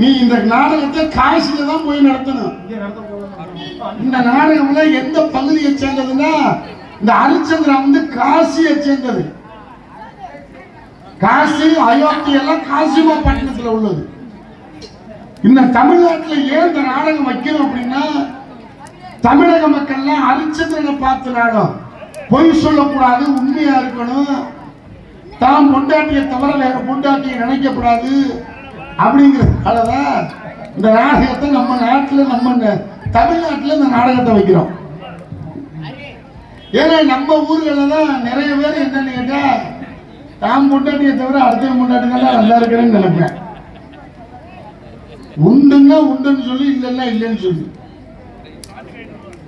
நீ இந்த நாடகத்தை காசில தான் போய் நடத்தணும். இந்த நாடகம்ல எந்த பகுதியை சேர்ந்ததுன்னா இந்த ஹரிச்சந்திரன் வந்து காசியை சேர்ந்தது. காசி அயோத்தி எல்லாம் காசிமா பட்டணத்துல உள்ளது. இந்த தமிழ்நாட்டுல ஏன் இந்த நாடகம் வைக்கணும் அப்படின்னா தமிழக மக்கள்லாம் ஹரிச்சந்திரனை பார்த்து நாடும் பொய் சொல்லக்கூடாது உண்மையா இருக்கணும். தாம் பொண்டாட்டியை தவிர வேற பொண்டாட்டியை நினைக்கக்கூடாது. அப்படிங்கிறதுனாலதான் இந்த நாடகத்தை நம்ம நாட்டுல நம்ம தமிழ்நாட்டில் தமிழ்நாட்டுல இந்த நாடகத்தை வைக்கிறோம். ஏன்னா நம்ம ஊர்களில் தான் நிறைய பேர் என்னன்னு கேட்டால் தாம் முண்டாட்டியை தவிர அடுத்த பொண்டாட்டி தான் நல்லா இருக்கிறேன்னு நினைப்பேன். உண்டுன்னா உண்டுன்னு சொல்லி இல்லைன்னா இல்லைன்னு சொல்லி.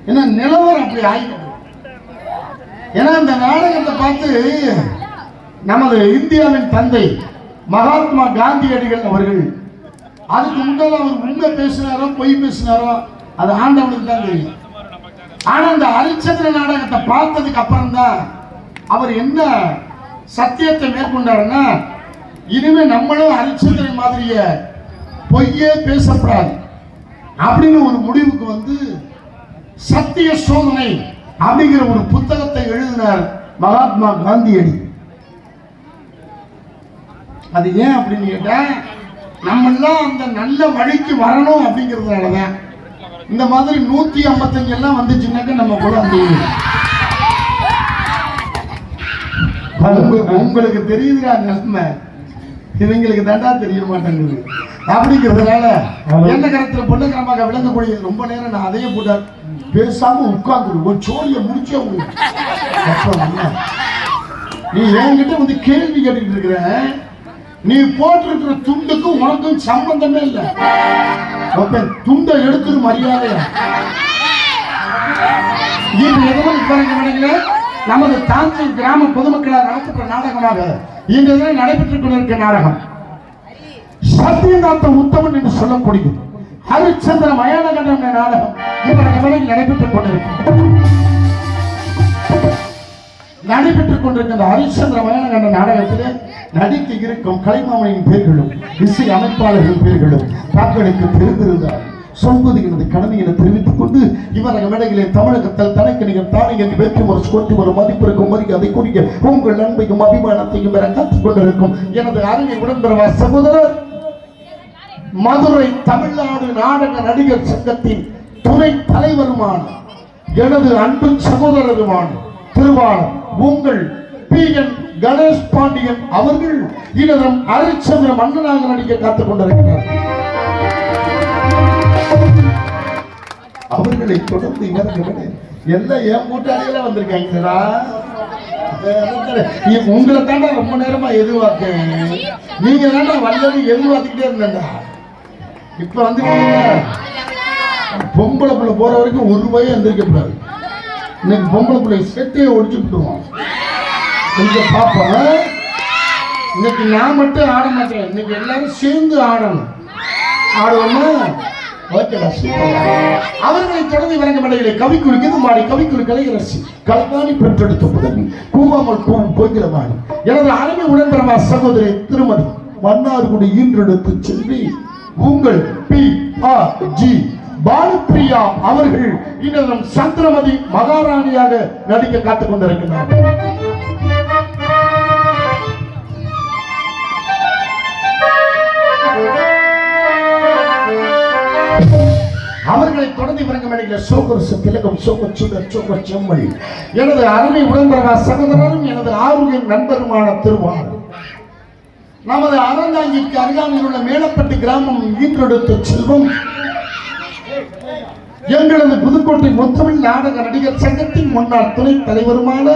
ஏன்னா நிலவரம் அப்படி ஆகிடும் ஏன்னா இந்த நாடகத்தை பார்த்து நமது இந்தியாவின் தந்தை மகாத்மா காந்தியடிகள் அவர்கள். அதுக்கு முன்னால் அவர் உண்மை பேசினாரோ பொய் பேசினாரோ? அது ஆண்டவனுக்கு தான் தெரியும். ஆனா அந்த ஹரிச்சந்திர நாடகத்தை பார்த்ததுக்கு அப்புறம் தான் அவர் என்ன சத்தியத்தை மேற்கொண்டாருன்னா இனிமே நம்மளும் ஹரிச்சந்திரன் மாதிரிய பொய்யே பேசக்கூடாது அப்படின்னு ஒரு முடிவுக்கு வந்து சத்திய சோதனை அப்படிங்கிற ஒரு புத்தகத்தை எழுதினார் மகாத்மா காந்தியடி. அது ஏன் அப்படின்னு கேட்டா நம்ம எல்லாம் அந்த நல்ல வழிக்கு வரணும் அப்படிங்கிறதுனால தான் இந்த மாதிரி நூத்தி ஐம்பத்தஞ்சு எல்லாம் வந்துச்சுன்னாக்க நம்ம கூட அந்த உங்க- உங்களுக்கு தெரியுதுடா நிலைமை. இவங்களுக்கு தாண்டா தெரிய மாட்டேங்குது. அப்படிங்கிறதுனால எந்த கருத்துல பொண்ணுக்கிரமாக விளங்கக்கூடிய ரொம்ப நேரம் நான் அதையே போட்ட பேசாம உட்கார்ந்து ஒரு சோழியை முடிச்சே உங்களுக்கு? நீ என்கிட்ட வந்து கேள்வி கேட்டுக்கிட்டு இருக்கிற நீ போட்டிருக்கிற துண்டுக்கும் உனக்கும் சம்பந்தமே இல்லை. அப்ப துண்டை எடுத்துரு மரியாதையா? எதுவும் நமது தாஞ்சல் கிராம பொதுமக்களால் நடத்தப்பட்ட நாடகமாக இன்று நடைபெற்றுக் கொண்டிருக்கிற நாடகம். சத்யநாத உத்தமன் என்று சொல்லக்கூடிய ஹரிச்சந்திர மயானகண்டம் என்ற நாடகம் இவரது நடைபெற்றுக் கொண்டிருக்கிறது. நடைபெற்றுக் கொண்டிருக்கின்ற ஹரிச்சந்திர மயானகண்ட நாடகத்திலே நடிக்க இருக்கும் கலைமாமனின் பேர்களும் இசை அமைப்பாளர்களின் பேர்களும் தங்களுக்கு தெரிந்திருந்தார் சொல்வது எனது கடமை என தெரிவித்துக் கொண்டு இவரக மேடையிலே தமிழகத்தில் தனக்கு நீங்கள் தானே என்று வெற்றி ஒரு கொட்டி ஒரு மதிப்பிற்கும் மரியாதை குறிக்க உங்கள் அன்பையும் அபிமானத்தையும் பெற காத்துக் கொண்டிருக்கும் எனது அருமை உடன்பெறவா சகோதரர் மதுரை தமிழ்நாடு நாடக நடிகர் சங்கத்தின் துணை தலைவருமான எனது அன்பு சகோதரருமான திருவாளர் உங்கள் பி என் கணேஷ் பாண்டியன் அவர்கள் இனதம் அரைச்சந்திர மன்னனாக நடிக்க காத்துக் கொண்டிருக்கிறார். அவர்களை தொடர்ந்து இவர்கள் எல்லாம் என் கூட்டாளிகளா வந்திருக்காங்க உங்களை தாண்டா ரொம்ப நேரமா எதிர்பார்த்தேன். நீங்க தாண்டா வல்லது எதிர்பார்த்துக்கிட்டே இருந்தேன்டா. இப்ப வந்து பொம்பளை பிள்ளை போற வரைக்கும் ஒரு ரூபாயும் எந்திரிக்க கூடாது இன்னைக்கு பொம்பளை பிள்ளை செட்டையை ஒடிச்சு விட்டுருவோம் கொஞ்சம் பாப்போம் இன்னைக்கு நான் மட்டும் ஆட மாட்டேன். இன்னைக்கு எல்லாரும் சேர்ந்து ஆடணும். ஆடுவோமா? அவர்களை தொடர்ந்து விளங்க மலைகளை கவி குறிக்கிறது மாடி கவி குறிக்கலை ரசி கல்வாணி பெற்றெடுத்த புதவி கூவாமல் கூவும் போகிறவாணி எனது அருமை உடன்பரமா சகோதரி திருமதி மன்னார்குடி ஈன்றெடுத்து செல்வி உங்கள் பி ஆர் ஜி பாலுப்பிரியா அவர்கள் இன்னும் சந்திரமதி மகாராணியாக நடிக்க காத்துக் கொண்டிருக்கிறார். அவர்களை தொடர்ந்து இவரங்க மேடையில் சோகரசு திலகம் சோக சுடர் சோக செம்மல் எனது அருமை உடன்பரகா சகோதரரும் எனது ஆரோக்கிய நண்பருமான திருவாளர் நமது அறந்தாங்கிக்கு அருகாமையில் உள்ள மேலப்பட்டு கிராமம் ஈன்றெடுத்த செல்வம். எங்களது புதுக்கோட்டை முத்தமிழ் நாடக நடிகர் சங்கத்தின் முன்னாள் துணை தலைவருமான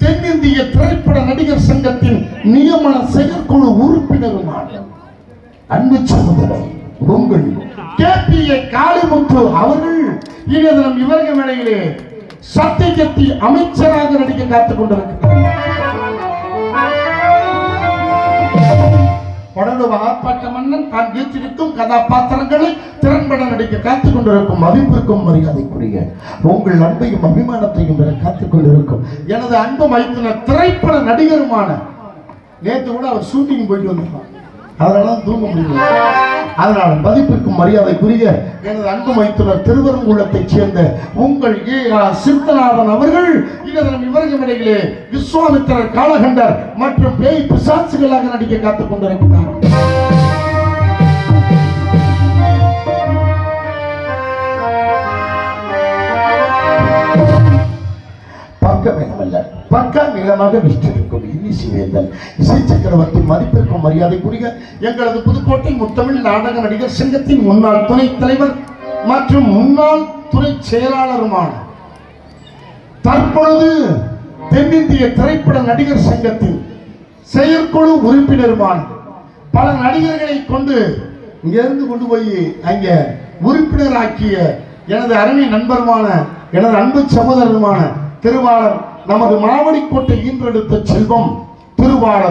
தென்னிந்திய திரைப்பட நடிகர் சங்கத்தின் நியமன செயற்குழு உறுப்பினருமான அன்பு சகோதரர் உங்கள் கேபிஏ காளிமுத்து அவர்கள் இன்று தினம் இவர்கள் வேளையிலே சத்தியகத்தி அமைச்சராக நடிக்க காத்துக் கொண்டிருக்கிறார். கண்ணன் தான் ஏற்றிருக்கும் கதாபாத்திரங்களை திறன்பட நடிக்க காத்துக் கொண்டிருக்கும் மதிப்பிற்கும் மரியாதைக்குரிய உங்கள் அன்பையும் அபிமானத்தையும் பெற காத்துக் கொண்டிருக்கும் எனது அன்பு மைத்தின திரைப்பட நடிகருமான நேற்று கூட அவர் ஷூட்டிங் போயிட்டு வந்திருப்பான் அதனால தூங்க முடியல. அதனால மதிப்பிற்கும் மரியாதைக்குரிய எனது அன்பு மைத்துனர் திருவரங்குளத்தைச் சேர்ந்த உங்கள் ஏ ஆர் சித்தநாதன் அவர்கள் இதன் இவர்கள் இடையிலே விஸ்வாமித்திரர் காலகண்டர் மற்றும் பேய் பிசாசுகளாக நடிக்க காத்துக் கொண்டிருக்கிறார் மட்டுமல்ல வேகமல்ல பக்க நீளமாக விற்றிருக்கும் இனிசிவேந்தன் இசை சக்கரவர்த்தி மதிப்பிற்கும் மரியாதைக்குரிய எங்களது புதுக்கோட்டை முத்தமிழ் நாடக நடிகர் சங்கத்தின் முன்னாள் துணைத் தலைவர் மற்றும் முன்னாள் துணை செயலாளருமான தற்பொழுது தென்னிந்திய திரைப்பட நடிகர் சங்கத்தின் செயற்குழு உறுப்பினருமான பல நடிகர்களை கொண்டு இங்கிருந்து கொண்டு போய் அங்கே உறுப்பினராக்கிய எனது அருமை நண்பருமான எனது அன்பு சகோதரருமான திருவாளர் நமது மாவடிக்கோட்டை ஈன்றெடுத்த செல்வம் திருவாளர்